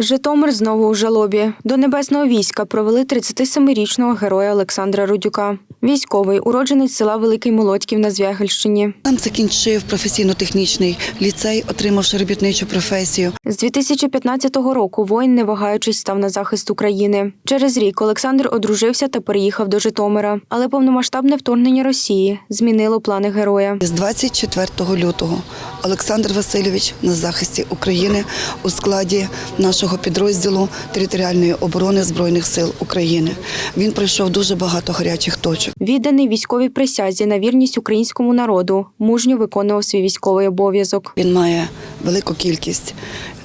Житомир знову у жалобі. До небесного війська провели 37-річного героя Олександра Рудюка. Військовий уродженець села Великий Молодьків на Звягельщині. Там закінчив професійно-технічний ліцей, отримавши робітничу професію. З 2015 року воїн, не вагаючись, став на захист України. Через рік Олександр одружився та переїхав до Житомира. Але повномасштабне вторгнення Росії змінило плани героя. З 24 лютого Олександр Васильович на захисті України у складі нашого підрозділу територіальної оборони Збройних сил України. Він пройшов дуже багато гарячих точок. Відданий військовій присязі на вірність українському народу, мужньо виконував свій військовий обов'язок. Він має велику кількість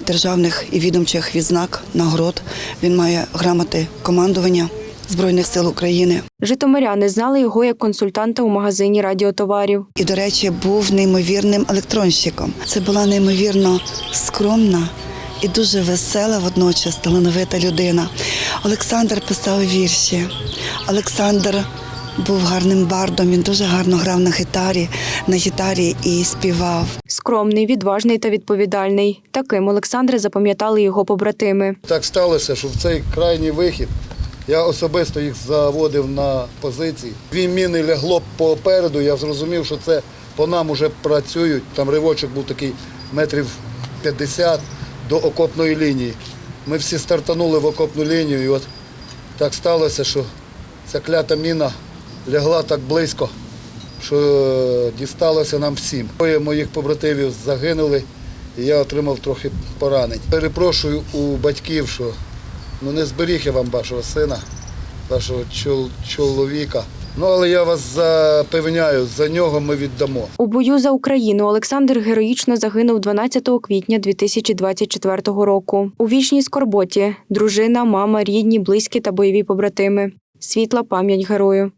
державних і відомчих відзнак, нагород. Він має грамоти командування Збройних сил України. Житомиряни знали його як консультанта у магазині радіотоварів. І, до речі, був неймовірним електронщиком. Це була неймовірно скромна і дуже весела водночас талановита людина. Олександр писав вірші. Олександр був гарним бардом. Він дуже гарно грав на гітарі, на гітарі і співав. Скромний, відважний та відповідальний. Таким Олександра запам'ятали його побратими. Так сталося, що в цей крайній вихід я особисто їх заводив на позиції. Дві міни лягло попереду, я зрозумів, що це по нам вже працюють. Там ривочок був такий метрів 50 до окопної лінії. Ми всі стартанули в окопну лінію, і от так сталося, що ця клята міна лягла так близько, що е, дісталося нам всім. Двоє моїх побратимів загинули, і я отримав трохи поранень. Перепрошую у батьків, що ну не зберіг я вам вашого сина, вашого чол- чоловіка. Ну, але я вас запевняю, за нього ми віддамо. У бою за Україну Олександр героїчно загинув 12 квітня 2024 року. У вічній скорботі дружина, мама, рідні, близькі та бойові побратими. Світла пам'ять герою.